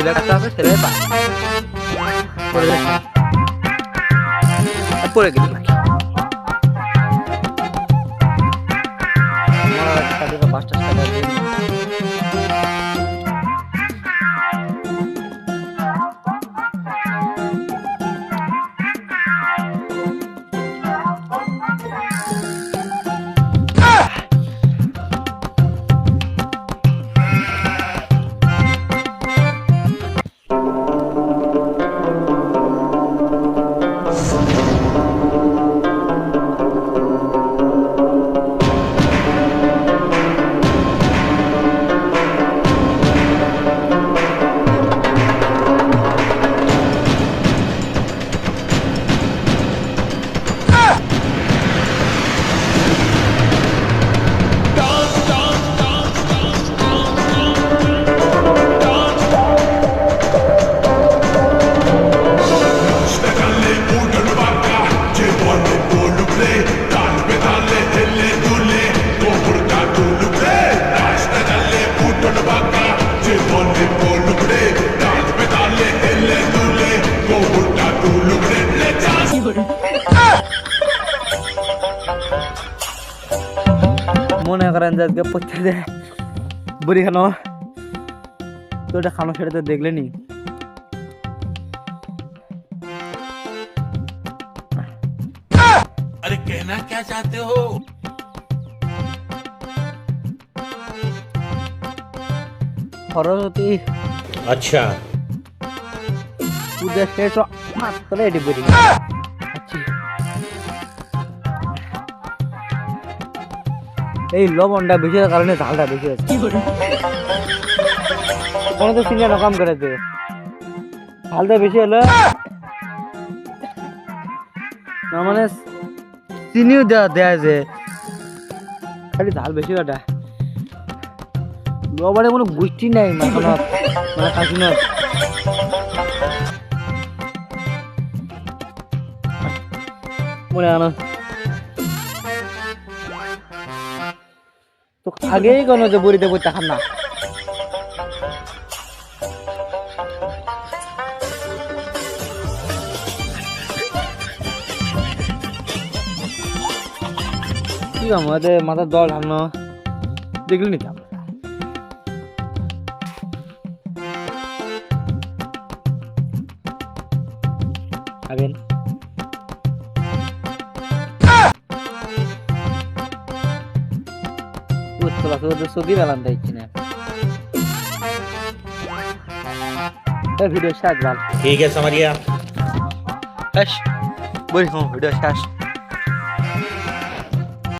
Mira que estás este lepa. Por aquí. Por aquí. মনে করেন যে আজকে প্রত্যেকে বুড়ি খানো তো ওটা খানো সেটা তো দেখলেনি अरे कहना क्या चाहते हो সরস্বতী अच्छा পূজা শেষ হ- মাত্র এটি বুড়ি এই লবণটা বেশি কারণে ঝালটা বেশি হচ্ছে কোনো তো সিঙ্গা নকাম করেছে ঝালটা বেশি হলো। না মানে চিনিও দেওয়া দেয়া যে। খালি ঝাল বেশি ওটা লবণে কোনো গোষ্ঠী নাই মাখানত মানে কাশিনত মনে আনো তো আগেই কোনো যে বড়িতে বইতে খান না। কি আমাদের মাথার দল হানো দেখলি নিতাম ಸುಲ ಸುಲ ಸುಗಿ ಬೇಲ ಅಂತ ಇಚ್ಚಿನ ভিডিও শেষ ঠিক আছে মারিয়া। শেষ বলি হ্যাঁ ভিডিও শেষ।